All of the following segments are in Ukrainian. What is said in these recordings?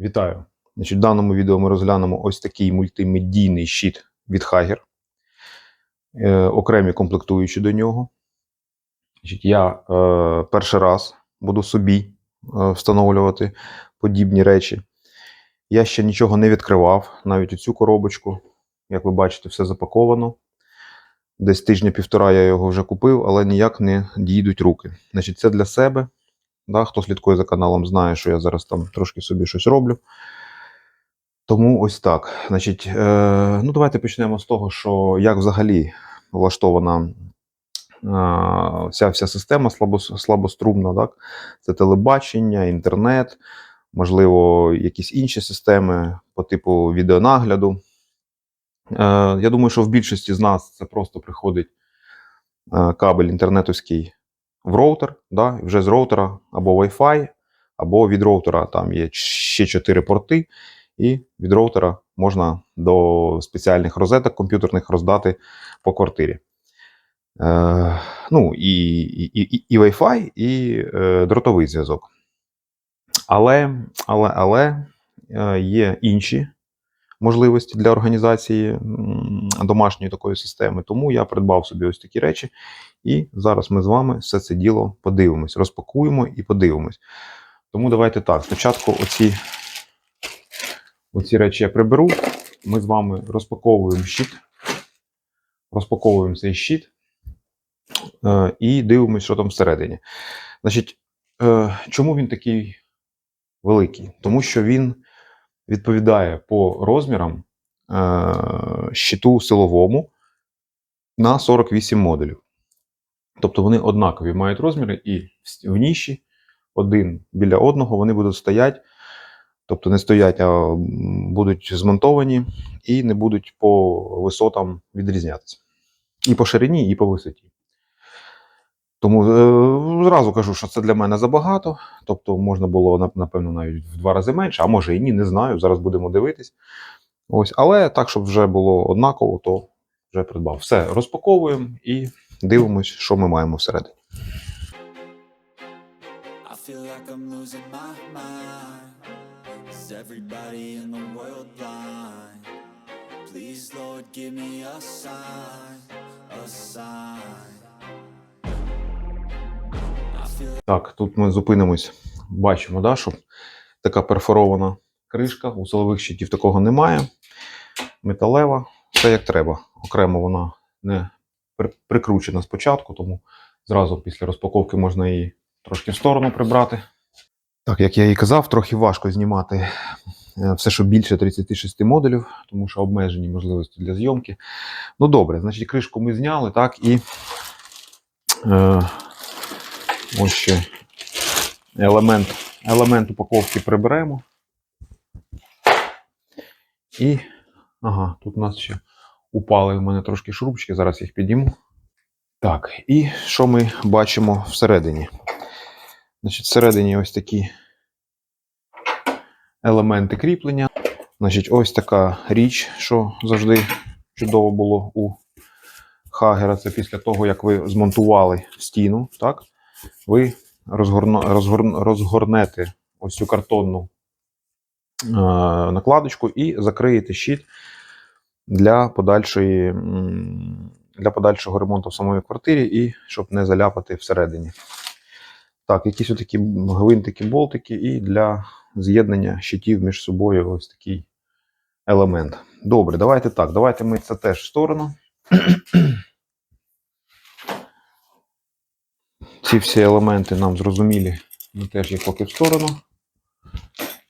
Вітаю! Значить, в даному відео ми розглянемо ось такий мультимедійний щит від Hager, е, окремі комплектуючі до нього. Значить, я е, перший раз буду собі е, встановлювати подібні речі. Я ще нічого не відкривав, навіть оцю коробочку. Як ви бачите, все запаковано. Десь тижня-півтора я його вже купив, але ніяк не дійдуть руки. Значить, це для себе. Да, хто слідкує за каналом, знає, що я зараз там трошки собі щось роблю. Тому ось так. Значить, е, ну давайте почнемо з того, що як взагалі влаштована е, ця вся система слабо, слабострумна. Так? Це телебачення, інтернет, можливо, якісь інші системи по типу відеонагляду. Е, я думаю, що в більшості з нас це просто приходить е, кабель інтернетовський в роутер, да, вже з роутера або Wi-Fi, або від роутера там є ще 4 порти, і від роутера можна до спеціальних розеток комп'ютерних роздати по квартирі. Е, ну, і, і, і, і Wi-Fi, і е, дротовий зв'язок. Але, але, але е, є інші можливості для організації домашньої такої системи. Тому я придбав собі ось такі речі. І зараз ми з вами все це діло подивимось, розпакуємо і подивимось. Тому давайте так. Спочатку оці, оці речі я приберу. Ми з вами розпаковуємо щит. Розпаковуємо цей щит е, і дивимося, що там всередині. Значить, е, чому він такий великий? Тому що він відповідає по розмірам е, щиту силовому на 48 модулів. Тобто вони однакові мають розміри, і в- ніші один біля одного вони будуть стояти, тобто не стоять, а будуть змонтовані і не будуть по висотам відрізнятися. І по ширині, і по висоті. Тому е, зразу кажу, що це для мене забагато. Тобто можна було, напевно, навіть в два рази менше, а може і ні, не знаю. Зараз будемо дивитись. Ось, але так, щоб вже було однаково, то вже придбав. Все, розпаковуємо і дивимось, що ми маємо всередині. Please, Lord, give me a sign, a sign. Feel Так, тут ми зупинимось. Бачимо, да, що така перфорована кришка. У силових щитів такого немає. Металева, все як треба. Окремо вона не прикручена спочатку, тому зразу після розпаковки можна її трошки в сторону прибрати. Так, як я і казав, трохи важко знімати е, все, що більше 36 модулів, тому що обмежені можливості для зйомки. Ну добре, значить, кришку ми зняли, так, і е, ось ще елемент, елемент упаковки приберемо. І. Ага, тут у нас ще упали в мене трошки шурупчики, зараз їх підійму. Так, і що ми бачимо всередині? Значить, всередині ось такі елементи кріплення. Значить, ось така річ, що завжди чудово було у Хагера. Це після того, як ви змонтували стіну, так? ви розгорно, розгорн, розгорнете ось цю картонну е, накладочку і закриєте щит для подальшої. Для подальшого ремонту в самої квартирі і щоб не заляпати всередині. Так, якісь отакі гвинтики, болтики, і для з'єднання щитів між собою ось такий елемент. Добре, давайте так. Давайте ми це теж в сторону. Ці всі елементи нам зрозумілі. Ми теж їх поки в сторону.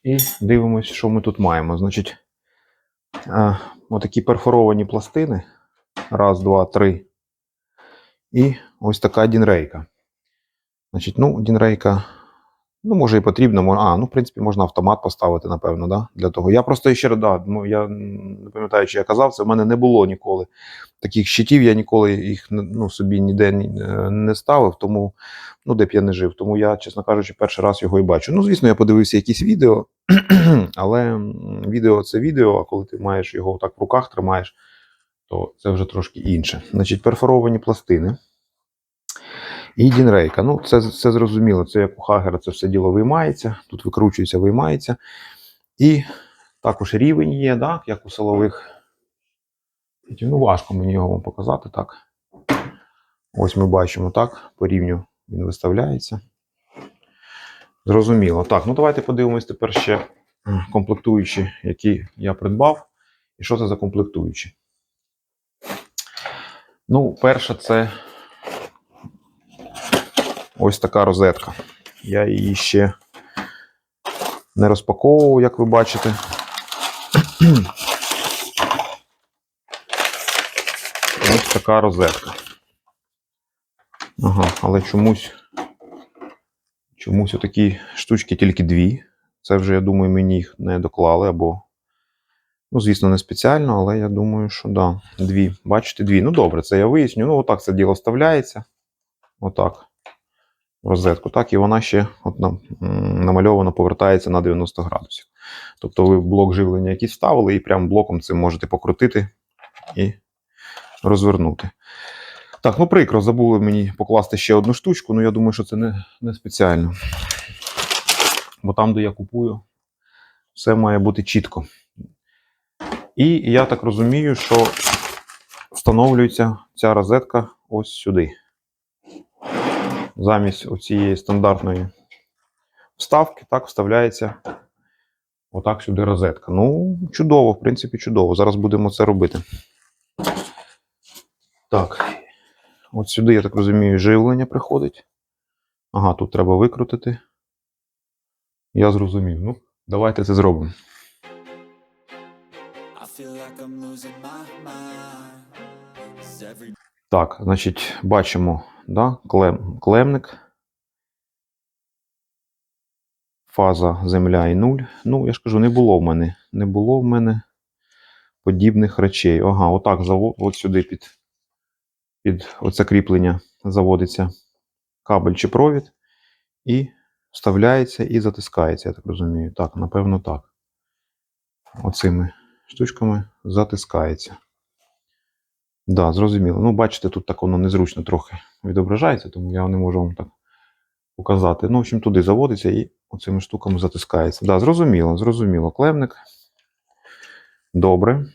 І дивимось, що ми тут маємо. Значить, а, отакі перфоровані пластини. Раз, два, три. І ось така дінрейка. Значить, ну, дінрейка, ну, може і потрібно. А, ну, в принципі, можна автомат поставити, напевно, да? для того. Я просто ще да, ну, я не пам'ятаю, чи я казав, це в мене не було ніколи таких щитів, я ніколи їх ну, собі ніде е, не ставив, тому ну, де б я не жив. Тому я, чесно кажучи, перший раз його і бачу. Ну, звісно, я подивився якісь відео, але відео це відео, а коли ти маєш його так в руках тримаєш, то це вже трошки інше. Значить, перфоровані пластини. І дінрейка. Ну, це, це зрозуміло, це як у Хагера це все діло виймається, тут викручується, виймається. І також рівень є, да, як у силових. Ну, важко мені його вам показати так. Ось ми бачимо так, по рівню він виставляється. Зрозуміло. Так, ну давайте подивимось тепер ще комплектуючі, які я придбав. І що це за комплектуючі? Ну, перше, це ось така розетка. Я її ще не розпаковував, як ви бачите. Ось така розетка. Ага, але чомусь. Чомусь отакі штучки тільки дві. Це вже, я думаю, мені їх не доклали, або. Ну, звісно, не спеціально, але я думаю, що да, дві. Бачите, дві. Ну, добре, це я виясню. Ну, отак це діло вставляється. Отак. Розетку. Так, і вона ще от, нам, намальовано повертається на 90 градусів. Тобто ви блок живлення якийсь вставили, і прям блоком цим можете покрутити і розвернути. Так, ну прикро, забули мені покласти ще одну штучку, ну я думаю, що це не, не спеціально. Бо там, де я купую, все має бути чітко. І я так розумію, що встановлюється ця розетка ось сюди. Замість оцієї стандартної вставки, так, вставляється отак сюди розетка. Ну, чудово, в принципі, чудово. Зараз будемо це робити. Так. От сюди, я так розумію, живлення приходить. Ага, тут треба викрутити. Я зрозумів. Ну, давайте це зробимо. I feel like I'm losing my mind. Так, значить, бачимо, да, клем, клемник. Фаза земля і нуль. Ну, я ж кажу, не було в мене. Не було в мене подібних речей. Ага, отак от сюди під, під оце кріплення заводиться кабель чи провід і вставляється і затискається, я так розумію. Так, напевно, так. Оцими штучками затискається. Да, зрозуміло. Ну, бачите, тут так воно незручно трохи відображається, тому я не можу вам так показати. Ну, в общем, туди заводиться і оцими штуками затискається. Да, зрозуміло, зрозуміло. Клемник. Добре.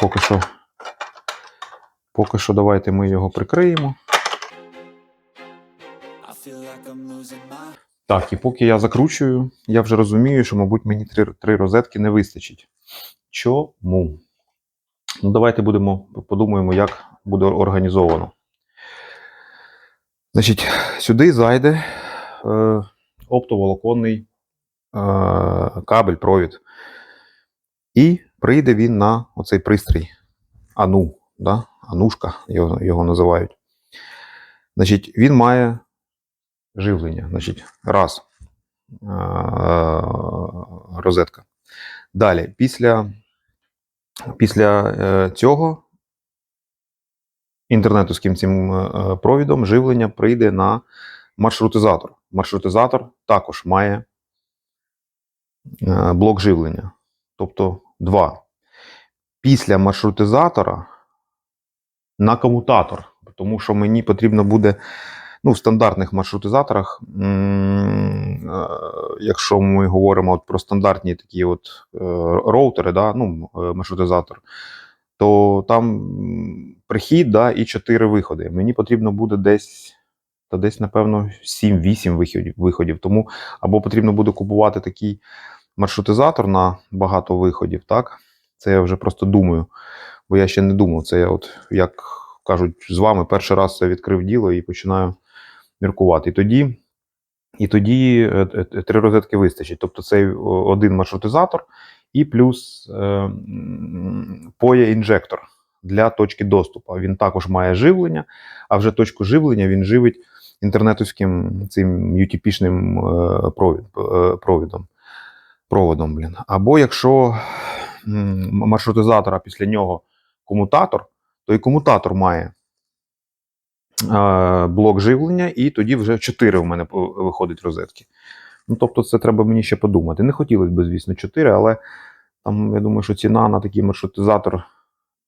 Поки що. Поки що давайте ми його прикриємо. Так, і поки я закручую, я вже розумію, що, мабуть, мені три, три розетки не вистачить. Чому? Ну, давайте будемо подумаємо, як буде організовано. Значить, сюди зайде е, оптоволоконний е, кабель, провід. І прийде він на оцей пристрій. Ану, да? Анушка його, його називають. Значить, він має живлення. Значить, раз. е, Розетка. Далі, після, після е, цього інтернетовським цим е, провідом живлення прийде на маршрутизатор. Маршрутизатор також має е, блок живлення. Тобто два. Після маршрутизатора на комутатор. Тому що мені потрібно буде ну, в стандартних маршрутизаторах, е, якщо ми говоримо от про стандартні такі от е, роутери, да, ну, е, маршрутизатор, то там прихід да, і 4 виходи. Мені потрібно буде десь, та десь, напевно, 7-8 виходів. Тому або потрібно буде купувати такий маршрутизатор на багато виходів, так? Це я вже просто думаю, бо я ще не думав. Це я, от, як кажуть, з вами перший раз це відкрив діло і починаю міркувати. І тоді, і тоді е, е, е, три розетки вистачить. Тобто цей один маршрутизатор і плюс е, м, POE-інжектор для точки доступу. Він також має живлення, а вже точку живлення він живить інтернетовським цим UTP-шним провідом. Проводом, блін. Або якщо маршрутизатора після нього комутатор, то і комутатор має блок живлення, і тоді вже 4 в мене виходить розетки. Ну, тобто, це треба мені ще подумати. Не хотілося б, звісно, 4, але там, я думаю, що ціна на такий маршрутизатор,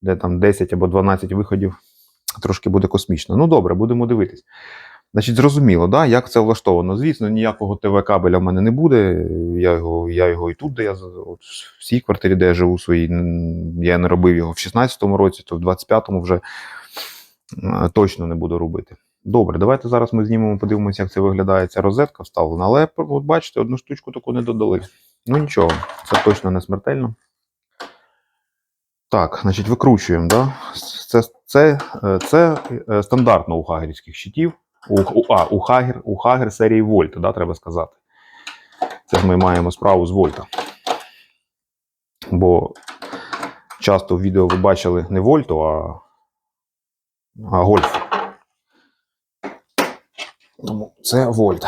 де там 10 або 12 виходів, трошки буде космічна. Ну, добре, будемо дивитись. Значить, зрозуміло, да, як це влаштовано. Звісно, ніякого ТВ-кабеля в мене не буде. Я його, я його і тут, де я от, в цій квартирі, де я живу своїй, я не робив його в 16-му році, то в 25-му вже точно не буду робити. Добре, давайте зараз ми знімемо, подивимося, як це виглядає ця розетка вставлена. Але от бачите, одну штучку таку не додали. Ну нічого, це точно не смертельно. Так, значить, викручуємо. Да? Це, це, е, це е, стандартно у хагерівських щитів. У, у, а, у Хагер, у Хагер серії Вольта, да, треба сказати. Це ми маємо справу з Вольта. Бо часто в відео ви бачили не Вольту, а Гольф. Тому це Вольт.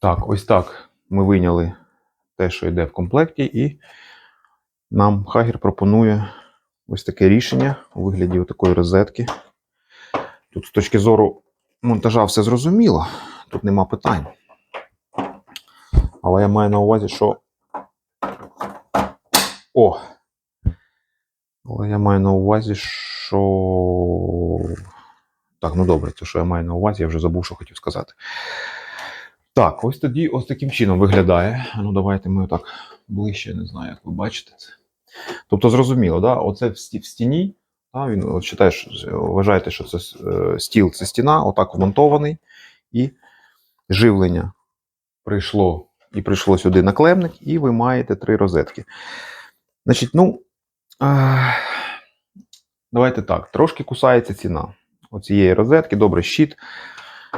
Так, ось так ми вийняли те, що йде в комплекті, і нам Хагер пропонує ось таке рішення у вигляді такої розетки. Тут з точки зору монтажа все зрозуміло, тут нема питань. Але я маю на увазі, що. О! Але я маю на увазі, що. Так, ну добре, це що я маю на увазі, я вже забув, що хотів сказати. Так, ось тоді ось таким чином виглядає. Ну, давайте ми так ближче, не знаю, як ви бачите це. Тобто, зрозуміло, да? оце в стіні. Да? Він от читаєш, вважаєте, що це е, стіл це стіна, отак вмонтований, і живлення прийшло і прийшло сюди наклемник, і ви маєте три розетки. Значить, ну. Давайте так, трошки кусається ціна оцієї розетки. Добре, щит.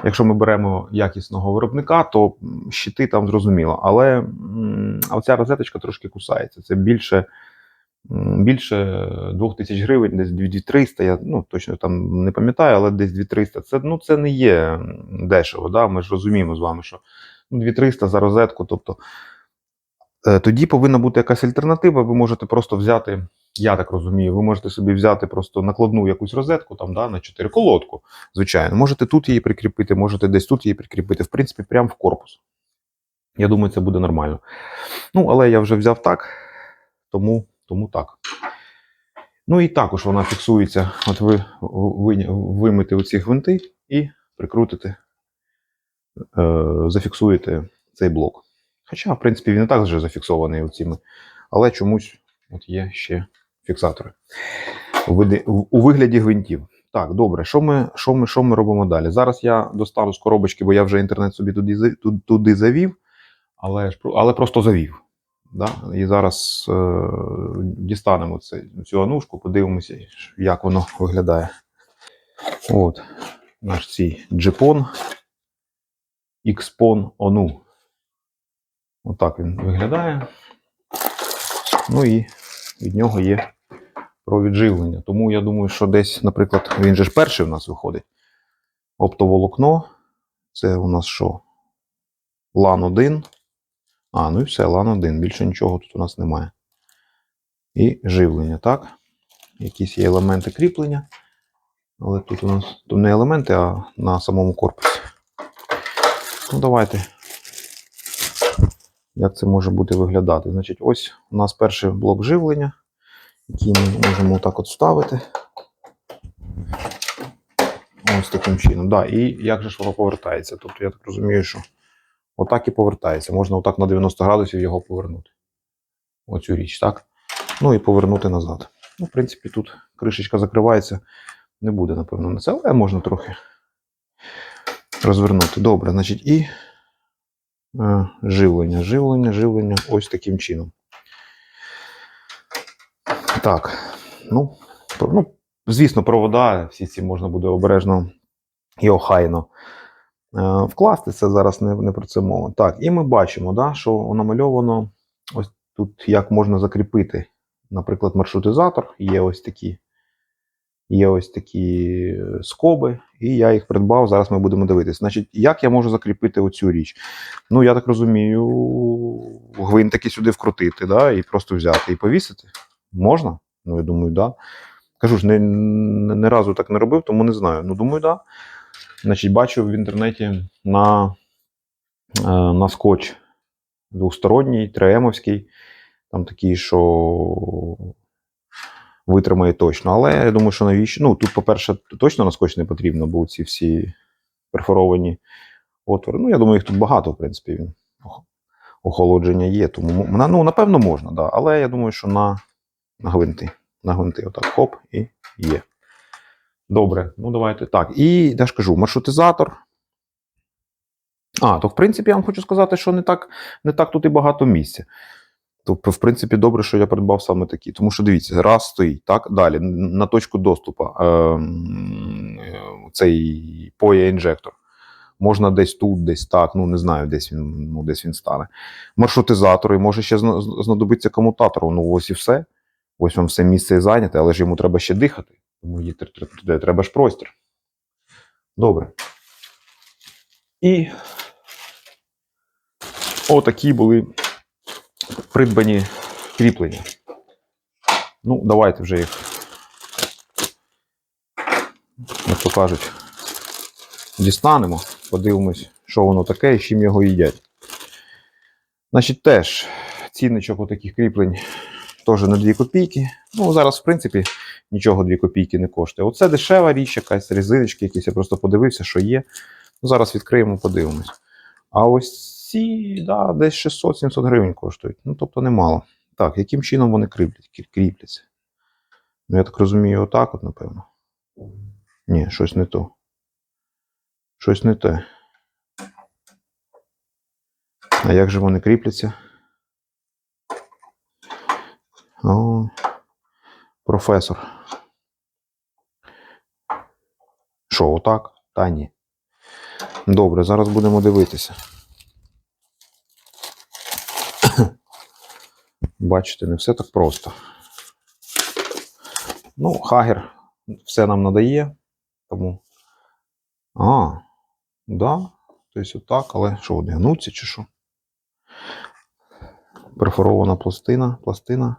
Якщо ми беремо якісного виробника, то щити там зрозуміло. Але оця розеточка трошки кусається. Це більше, більше 2000 гривень, десь 2300, я ну, точно там не пам'ятаю, але десь 2300. Це, ну, це не є дешево. Да? Ми ж розуміємо з вами, що ну, 2300 за розетку. Тобто, е, тоді повинна бути якась альтернатива. Ви можете просто взяти. Я так розумію, ви можете собі взяти просто накладну якусь розетку там, да, на 4 колодку, звичайно. Можете тут її прикріпити, можете десь тут її прикріпити, в принципі, прямо в корпус. Я думаю, це буде нормально. Ну, але я вже взяв так, тому, тому так. Ну і також вона фіксується. От ви, ви виймете оці гвинти і прикрутите, е, зафіксуєте цей блок. Хоча, в принципі, він і так вже зафіксований оціми, але чомусь от є ще фіксатори у, вигляді гвинтів. Так, добре, що ми, що, ми, що ми робимо далі? Зараз я достану з коробочки, бо я вже інтернет собі туди, туди завів, але, але просто завів. Да? І зараз е, дістанемо це, цю анушку, подивимося, як воно виглядає. От, наш цей джипон Xpon ONU. Отак він виглядає. Ну і від нього є провід живлення. Тому я думаю, що десь, наприклад, він же ж перший у нас виходить. Оптоволокно. Це у нас що? LAN 1. А, ну і все, LAN 1. Більше нічого тут у нас немає. І живлення, так? Якісь є елементи кріплення. Але тут у нас тут не елементи, а на самому корпусі. Ну, давайте. Як це може бути виглядати? Значить, ось у нас перший блок живлення, який ми можемо так от вставити. Ось таким чином. Да, і як же ж воно повертається? Тобто я так розумію, що отак і повертається. Можна отак на 90 градусів його повернути. Оцю річ, так? Ну і повернути назад. Ну, в принципі, тут кришечка закривається. Не буде, напевно, на це, але можна трохи розвернути. Добре, значить, і живлення, живлення, живлення ось таким чином. Так, ну, ну, звісно, провода, всі ці можна буде обережно і охайно е, вкласти. Це зараз не, не про це мова. Так, і ми бачимо, да, що намальовано ось тут як можна закріпити, наприклад, маршрутизатор. Є ось такі. Є ось такі е, скоби, і я їх придбав. Зараз ми будемо дивитися. Значить, як я можу закріпити оцю річ? Ну, я так розумію, гвинтики сюди вкрутити, да, і просто взяти і повісити. Можна? Ну, я думаю, да. Кажу ж, не, не, не разу так не робив, тому не знаю. Ну, думаю, да. Значить, бачу в інтернеті на, е, на скотч двосторонній, 3М-овський. Там такий, що витримає точно. Але я думаю, що навіщо. Ну, тут, по-перше, точно на скотч не потрібно, бо ці всі перфоровані отвори. Ну, я думаю, їх тут багато, в принципі, він охолодження є. Тому ну, напевно, можна, да. але я думаю, що на, на гвинти. На гвинти, отак, хоп, і є. Добре, ну давайте так. І я ж кажу, маршрутизатор. А, то в принципі я вам хочу сказати, що не так, не так тут і багато місця. Тобто, в принципі, добре, що я придбав саме такі. Тому що дивіться, раз стоїть, так, далі, на точку доступу ем, е, цей поє інжектор. Можна десь тут, десь так, ну не знаю, десь він, ну, десь він стане. Маршрутизатор, і може ще знадобиться комутатор. Ну, ось і все. Ось вам все місце і зайняте, але ж йому треба ще дихати. Тому треба ж простір. Добре. І отакі були придбані кріплення. Ну, давайте вже їх, як то кажуть, дістанемо, подивимось, що воно таке і з чим його їдять. Значить, теж цінничок у таких кріплень теж на 2 копійки. Ну, зараз, в принципі, нічого 2 копійки не коштує. Оце дешева річ, якась резиночки, якісь. Я просто подивився, що є. Ну, зараз відкриємо, подивимось. А ось ці, да, десь 600-700 гривень коштують. Ну, тобто немало. Так, яким чином вони кріплять, кріпляться? Ну, я так розумію, отак, от, напевно. Ні, щось не то. Щось не те. А як же вони кріпляться? О, професор. Що, отак? Та ні. Добре, зараз будемо дивитися. Бачите, не все так просто. Ну, Хагер все нам надає, тому. А, да. Тобто отак, але що, вони гнуться чи що? Перфорована пластина, пластина.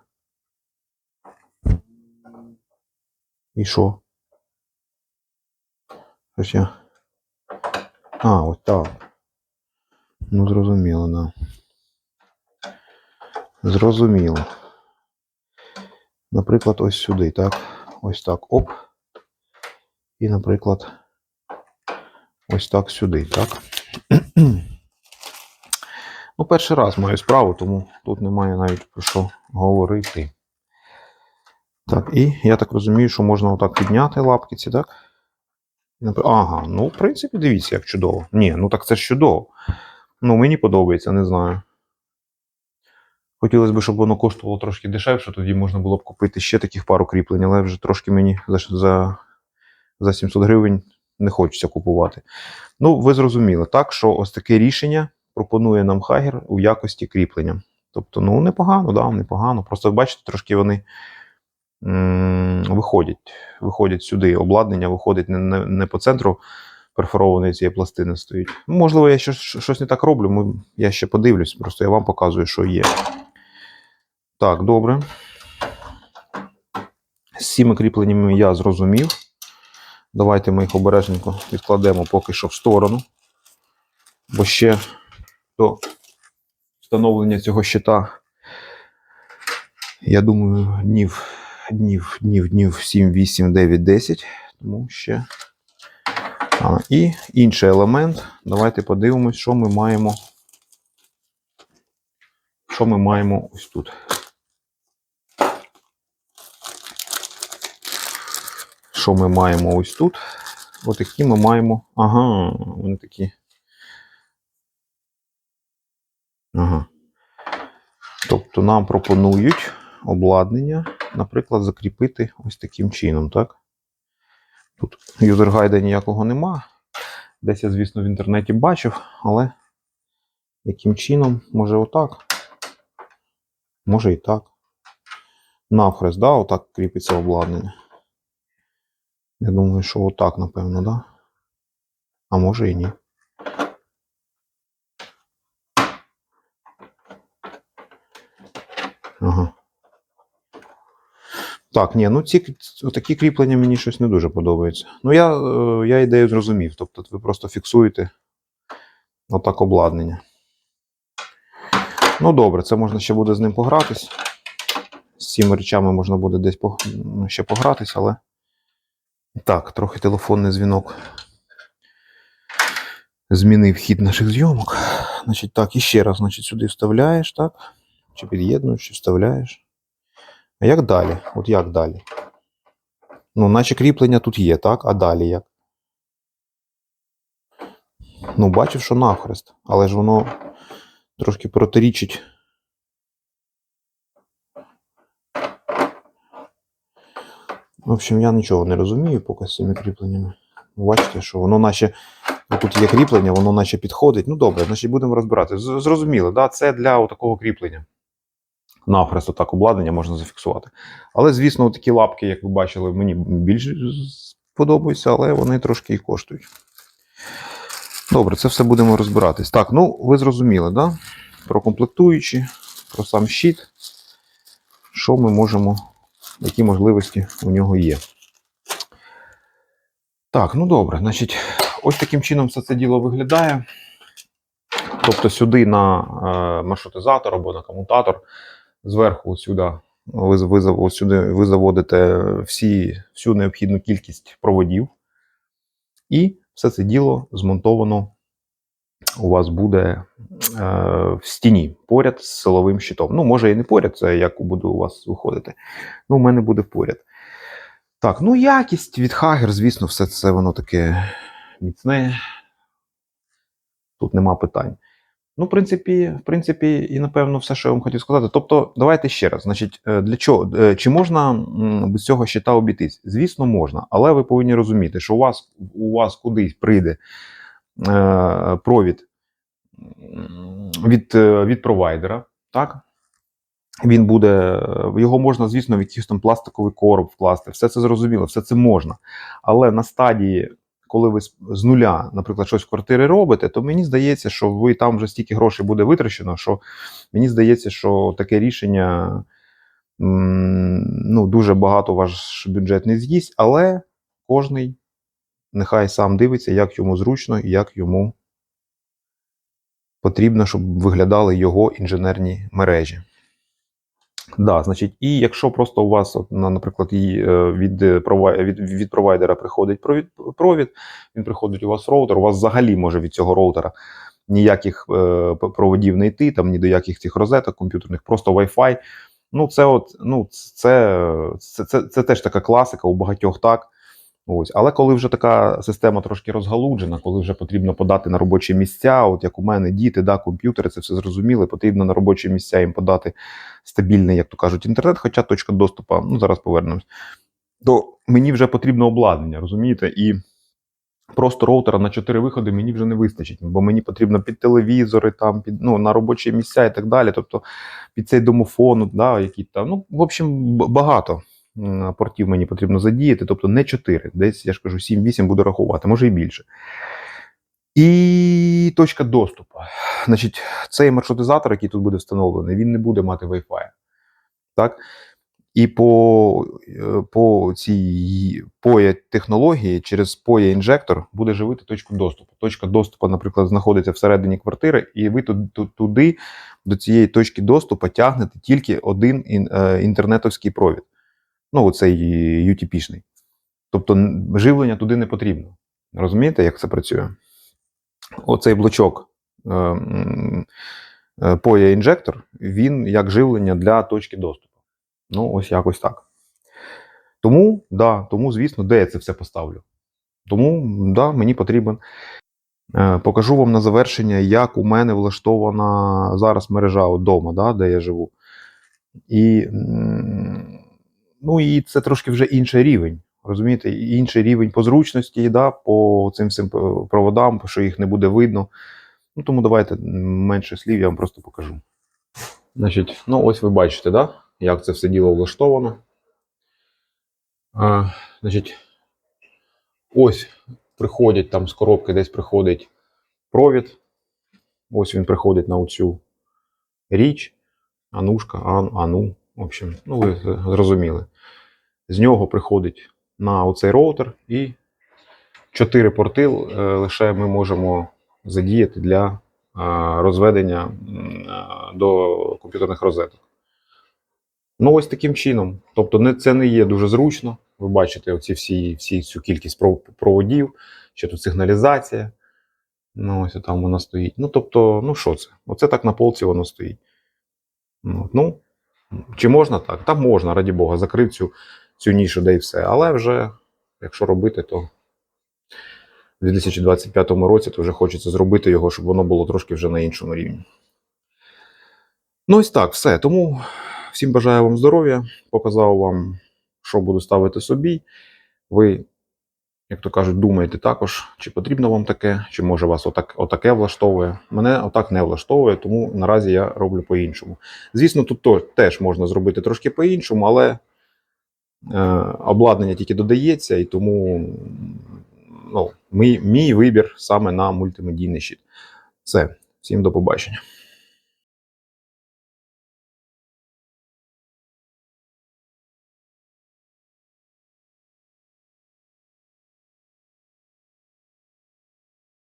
І що? Щось я. А, ось так. Ну, зрозуміло, да. Зрозуміло. Наприклад, ось сюди, так? Ось так. Оп. І, наприклад, ось так сюди, так? ну, перший раз маю справу, тому тут немає навіть про що говорити. Так, і я так розумію, що можна отак підняти лапки ці, так? Ага, ну, в принципі, дивіться, як чудово. Ні, ну так це ж чудово. Ну, мені подобається, не знаю. Хотілося б, щоб воно коштувало трошки дешевше, тоді можна було б купити ще таких пару кріплень, але вже трошки мені за, за, за 700 гривень не хочеться купувати. Ну, ви зрозуміли, так, що ось таке рішення пропонує нам Хагер у якості кріплення. Тобто, ну, непогано, да, непогано. Просто бачите, трошки вони виходять, виходять сюди. Обладнання виходить не, не, не по центру перфорованої цієї пластини стоїть. Можливо, я щось, щось не так роблю, ми, я ще подивлюсь, просто я вам показую, що є. Так, добре. З цими кріпленнями я зрозумів. Давайте ми їх обережненько відкладемо поки що в сторону. Бо ще до встановлення цього щита, я думаю, днів, днів, днів, днів 7, 8, 9, 10. Тому ще. А, і інший елемент. Давайте подивимось, що ми маємо. Що ми маємо ось тут. Що ми маємо ось тут? Ось такі ми маємо. Ага, вони такі. Ага. Тобто нам пропонують обладнання, наприклад, закріпити ось таким чином, так? Тут юзергайда ніякого нема. Десь я, звісно, в інтернеті бачив, але яким чином? Може отак? Може і так. Навхрест, да, отак кріпиться обладнання. Я думаю, що отак, напевно, да? А може і ні. Ага. Так, ні, ну ці такі кріплення мені щось не дуже подобається. Ну, я, е, я ідею зрозумів. Тобто ви просто фіксуєте отак обладнання. Ну, добре, це можна ще буде з ним погратись. З цими речами можна буде десь ну, ще погратися, але. Так, трохи телефонний дзвінок. Змінив хід наших зйомок. Значить, так, і ще раз, значить, сюди вставляєш, так? Чи під'єднуєш, чи вставляєш. А як далі? От як далі? Ну, наче кріплення тут є, так? А далі як? Ну, бачив, що навхрест, але ж воно трошки протирічить. В общем, я нічого не розумію поки з цими кріпленнями. Бачите, що воно наче. Тут є кріплення, воно наче підходить. Ну добре, значить будемо розбирати. Зрозуміло, да? це для такого кріплення. Навхрест отак обладнання можна зафіксувати. Але, звісно, такі лапки, як ви бачили, мені більше подобаються, але вони трошки і коштують. Добре, це все будемо розбиратись. Так, ну ви зрозуміли, да? Про комплектуючі, про сам щит, що ми можемо, які можливості у нього є. Так, ну добре, значить, ось таким чином все це діло виглядає. Тобто сюди на е, маршрутизатор або на комутатор, зверху сюди ви, ви, сюди ви заводите всі, всю необхідну кількість проводів, і все це діло змонтовано у вас буде е, в стіні поряд з силовим щитом. Ну, може і не поряд, це як буде у вас виходити. Ну, у мене буде поряд. Так, ну якість від Хагер, звісно, все це воно таке міцне. Тут нема питань. Ну, в принципі, в принципі, і напевно, все, що я вам хотів сказати. Тобто, давайте ще раз. Значить, е, для чого? Е, Чи можна без цього щита обійтись? Звісно, можна, але ви повинні розуміти, що у вас, у вас кудись прийде провід від, е, від провайдера, так? Він буде, е, його можна, звісно, в якийсь там пластиковий короб вкласти. Все це зрозуміло, все це можна. Але на стадії, коли ви з- нуля, наприклад, щось в квартирі робите, то мені здається, що ви там вже стільки грошей буде витрачено, що мені здається, що таке рішення ну, дуже багато ваш бюджет не з'їсть, але кожний нехай сам дивиться, як йому зручно і як йому потрібно, щоб виглядали його інженерні мережі. Да, значить, і якщо просто у вас, наприклад, е, від, е, від, від провайдера приходить провід, він приходить у вас роутер, у вас взагалі може від цього роутера ніяких е, проводів не йти, там ні до яких цих розеток комп'ютерних, просто Wi-Fi. Ну, це от, ну, це, це, це, це теж така класика, у багатьох так. Ось. Але коли вже така система трошки розгалуджена, коли вже потрібно подати на робочі місця, от як у мене діти, да, комп'ютери, це все зрозуміло, потрібно на робочі місця їм подати стабільний, як то кажуть, інтернет, хоча точка доступу, ну зараз повернемось, то мені вже потрібно обладнання, розумієте? І просто роутера на 4 виходи мені вже не вистачить, бо мені потрібно під телевізори, там, під, ну, на робочі місця і так далі. Тобто під цей домофон, да, які там, ну, в общем, багато портів мені потрібно задіяти, тобто не 4, десь, я ж кажу, 7-8 буду рахувати, може і більше. І точка доступу. Значить, цей маршрутизатор, який тут буде встановлений, він не буде мати Wi-Fi. Так? І по, е, по цій POE технології через POE інжектор буде живити точку доступу. Точка доступу, наприклад, знаходиться всередині квартири, і ви ту- ту- туди, до цієї точки доступу, тягнете тільки один е, інтернетовський провід. Ну, оцей UTP-шний. Тобто живлення туди не потрібно. Розумієте, як це працює? Оцей блочок е, е, POE інжектор, він як живлення для точки доступу. Ну, ось якось так. Тому, да, тому, звісно, де я це все поставлю? Тому, да, мені потрібен. Е, Покажу вам на завершення, як у мене влаштована зараз мережа вдома, да, де я живу. І, ну, і це трошки вже інший рівень. Розумієте, інший рівень по зручності, да, по цим всім проводам, що їх не буде видно. Ну, тому давайте менше слів, я вам просто покажу. Значить, ну ось ви бачите, да, як це все діло влаштовано. А, значить, ось приходять там з коробки, десь приходить провід. Ось він приходить на оцю річ. Анушка, ан, ану. В общем, ну ви зрозуміли. З нього приходить на оцей роутер і чотири порти е, лише ми можемо задіяти для е, розведення е, до комп'ютерних розеток. Ну, ось таким чином. Тобто, не, це не є дуже зручно. Ви бачите оці всі, всі цю кількість проводів, ще тут сигналізація. Ну, ось там вона стоїть. Ну, тобто, ну що це? Оце так на полці воно стоїть. Ну, ну чи можна так? Та можна, раді Бога, закрив цю, цю нішу, де і все. Але вже, якщо робити, то в 2025 році то вже хочеться зробити його, щоб воно було трошки вже на іншому рівні. Ну, ось так, все. Тому всім бажаю вам здоров'я, показав вам, що буду ставити собі. Ви, як то кажуть, думаєте також, чи потрібно вам таке, чи може вас отак, отаке влаштовує. Мене отак не влаштовує, тому наразі я роблю по-іншому. Звісно, тут теж можна зробити трошки по-іншому, але е, обладнання тільки додається, і тому ну, мій, мій вибір саме на мультимедійний щит. Все, всім до побачення.